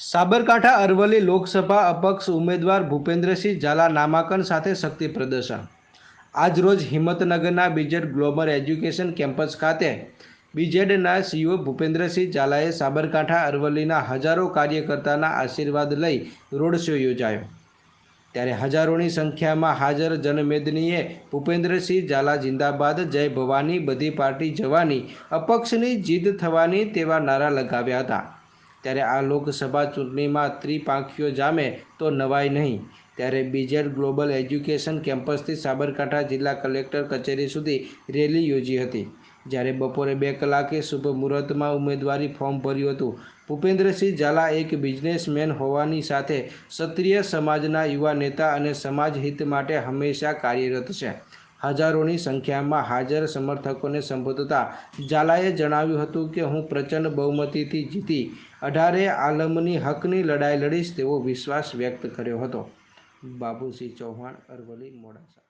સાબરકાંઠા અરવલ્લી લોકસભા અપક્ષ ઉમેદવાર ભૂપેન્દ્રસિંહ ઝાલા નામાંકન સાથે શક્તિ પ્રદર્શન. આજરોજ હિંમતનગરના બીજેડ ગ્લોબલ એજ્યુકેશન કેમ્પસ ખાતે બીજેડના સીઓ ભૂપેન્દ્રસિંહ ઝાલાએ સાબરકાંઠા અરવલ્લીના હજારો કાર્યકર્તાના આશીર્વાદ લઈ રોડ શો યોજાયો. ત્યારે હજારોની સંખ્યામાં હાજર જનમેદનીએ ભૂપેન્દ્રસિંહ ઝાલા જિંદાબાદ, જય ભવાની બધી પાર્ટી જવાની અપક્ષની જીત થવાની તેવા નારા લગાવ્યા હતા. ત્યારે આ લોકસભા ચૂંટણીમાં ત્રિપાંખીઓ જામે તો નવાય નહીં. ત્યારે બીજેડ ગ્લોબલ એજ્યુકેશન કેમ્પસથી સાબરકાંઠા જિલ્લા કલેક્ટર કચેરી સુધી રેલી યોજી હતી. જ્યારે બપોરે બે કલાકે શુભ મુહૂર્તમાં ઉમેદવારી ફોર્મ ભર્યું હતું. ભૂપેન્દ્રસિંહ ઝાલા એક બિઝનેસમેન હોવાની સાથે ક્ષત્રિય સમાજના યુવા નેતા અને સમાજ હિત માટે હંમેશા કાર્યરત છે. હજારોની સંખ્યામાં હાજર સમર્થકોને સંબોધતા ઝાલાએ જણાવ્યું હતું કે, હું પ્રચંડ બહુમતીથી જીતી. અઢારે આલમની હકની લડાઈ લડીશ. તેવો વિશ્વાસ વ્યક્ત કર્યો હતો. બાબુસિંહ ચૌહાણ, અરવલ્લી, મોડાસા.